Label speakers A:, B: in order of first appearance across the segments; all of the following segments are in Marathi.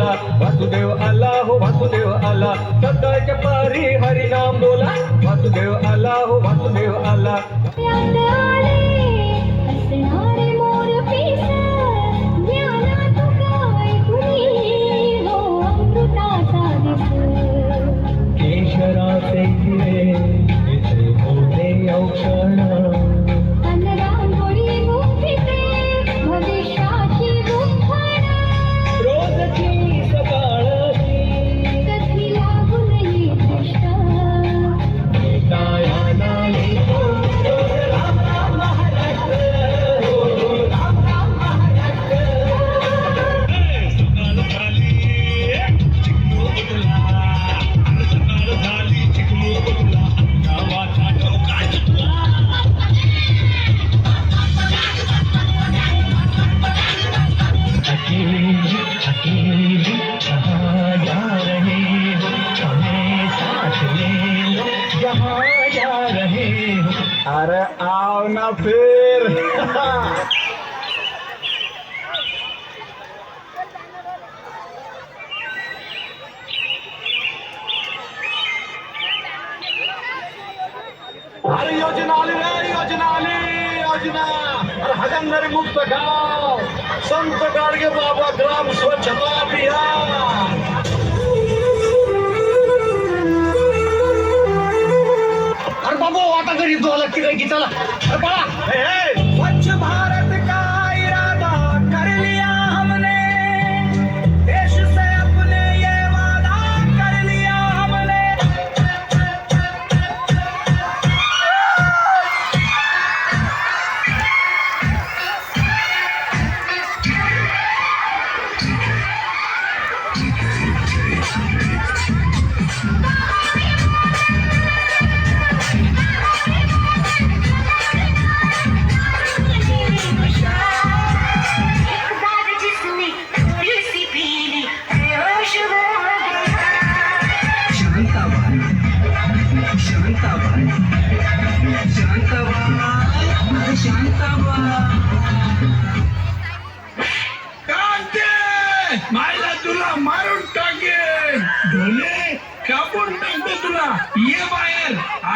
A: वासुदेव 来了，来了。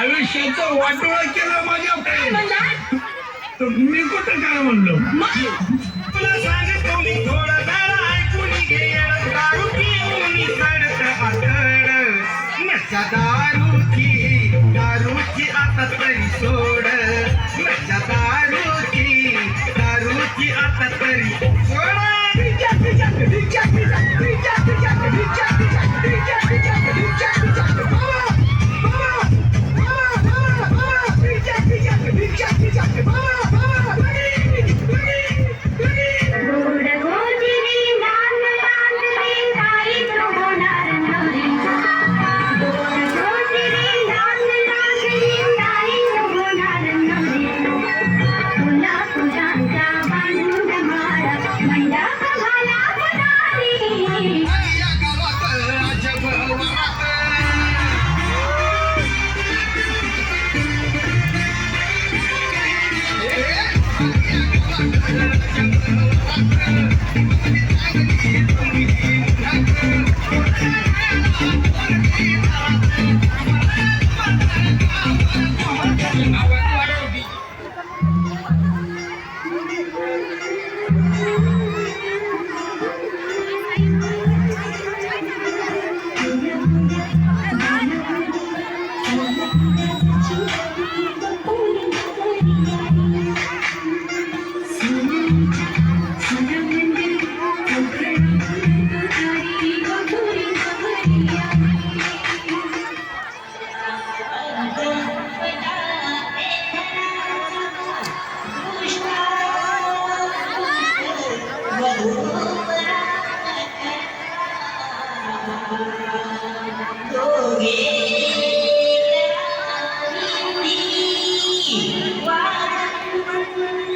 A: आयुष्याचं वाटोळ केलं माझ्या मी कुठं काय म्हणलो? दारू की आता तरी सोड.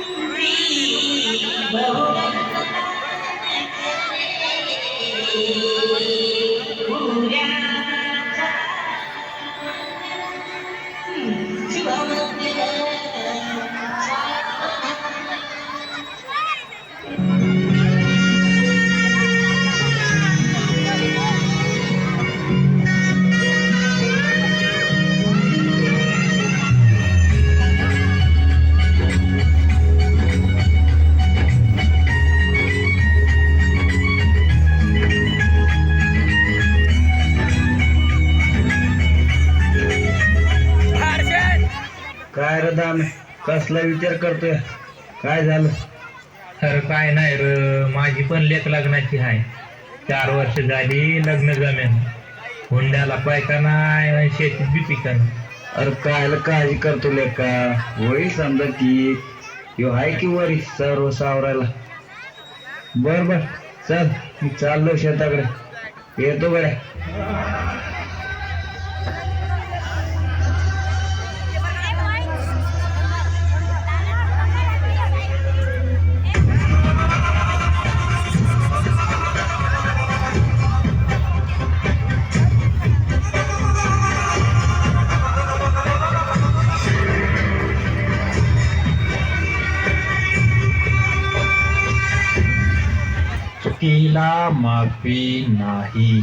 B: Read. कसला विचार करतोय? काय झालं?
C: अरे काय नाही र माझी पण लेख लग्नाची आहे. चार वर्ष झाली लग्न जमेन. हुंड्याला पैका नाही शेतीत बी पिका नाही
B: अरे कायला काळजी करतो लेका? होईल समजा की. ह्यो आहे की वरी सर्व सावरायला? बर बर. चल मी चाललो शेताकडे. येतो बऱ्या
C: तिला माफी नाही.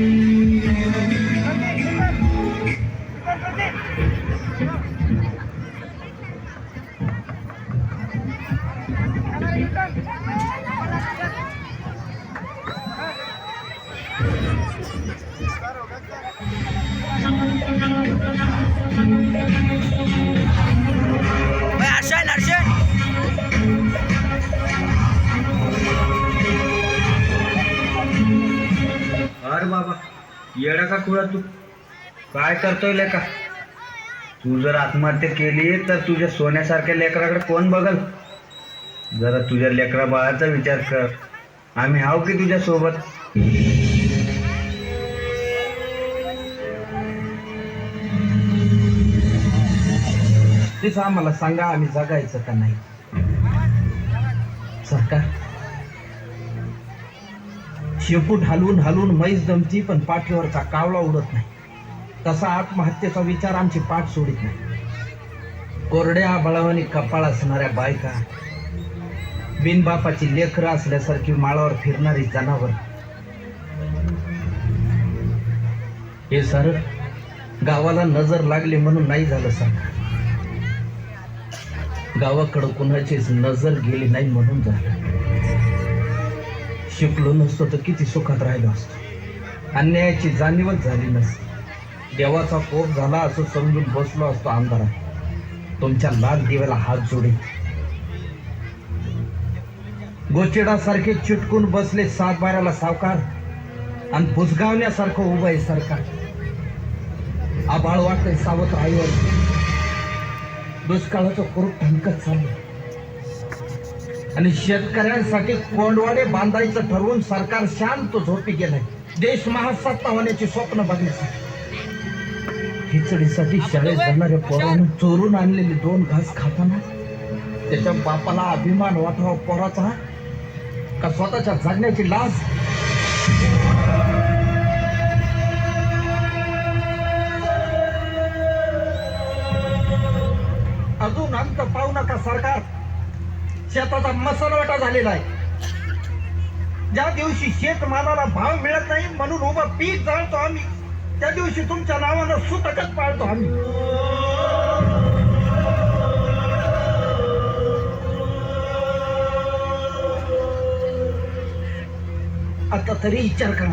D: उरलो हरलो
B: अरे बाबा येडा का कुळा तू? काय करतोय लेका? तू जर आत्महत्या केली तर तुझ्या सोन्यासारख्या लेकराकडे कोण बघल? जरा तुझ्या लेकरा बाळाचा विचार कर. आम्ही हाव की तुझ्या सोबत?
E: तेच आम्हाला सांगा आम्ही जगायचं का नाही? सरकार शेपूट हलवून हलवून मैस दमती पण पाठीवरचा कावळा उडत नाही. तसा आत्महत्येचा विचार आमची पाठ सोडित नाही. कोरड्या बळावानी कपाळ असणाऱ्या बायका बिनबापाची लेकरं असल्यासारखी माळावर फिरणारी जनावर. हे सर गावाला नजर लागली म्हणून नाही झालं सरकार गावाकडं कुणाचीच नजर गेली नाही म्हणून झालं. शिकलो नसतो तर किती सुखात राहिलो असतो. अन्यायाची जाणीवच झाली नसती. देवाचा कोप झाला असं समजून बसलो असतो अंधारात तुमच्या लाल दिव्याला हात जोडे गोचिडासारखे चिटकून बसले सात बाराला सावकार आणि भुसगावण्यासारखं उभं आहे सरकार. आबाळ वाटतंय सावत आईवर. दुष्काळाचं कुरूप ठणकत चाललं आणि शेतकऱ्यांसाठी कोंडवाडे बांधायचं ठरवून सरकार शांत झोपी गेलंय. देश महासत्ता होण्याची स्वप्न बघण्यासाठी. खिचडीसाठी शाळेत जाणाऱ्या पोरानं चोरून आणलेले दोन घास खाताना त्याच्या बापाला अभिमान वाटावा पोराचा का स्वतःच्या जगण्याची लाज? शेताचा मसलवाटा झालेला आहे. ज्या दिवशी शेतमालाला भाव मिळत नाही म्हणून उभं पीक जाळतो आम्ही त्या दिवशी तुमच्या नावानं सुतकच पाळतो आम्ही. आता तरी विचार करा.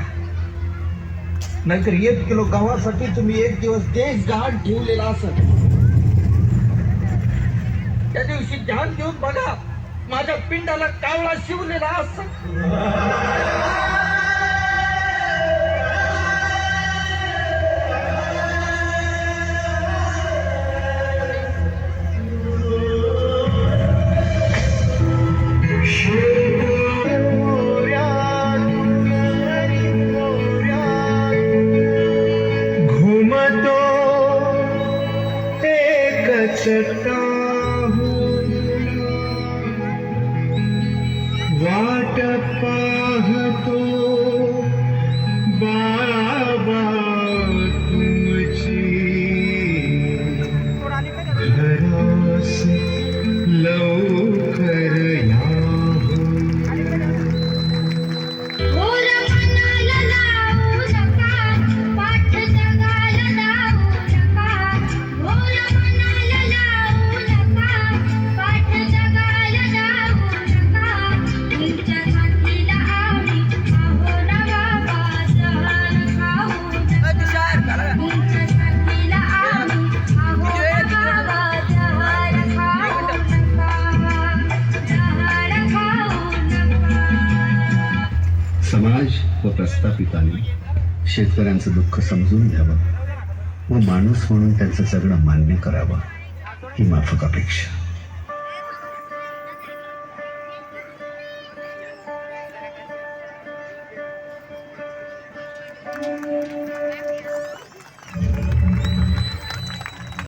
E: नाहीतर एक किलो गव्हासाठी तुम्ही एक दिवस देश गहाण ठेवलेला असत त्या दिवशी ध्यान देऊन बघा. माझ्या पिंडाला कावळा शिवलेला
A: असत পাহত বা
F: समाज व प्रस्थापितांनी शेतकऱ्यांचं दुःख समजून घ्यावं व माणूस म्हणून त्यांचं जगणं मान्य करावं ही माफक अपेक्षा.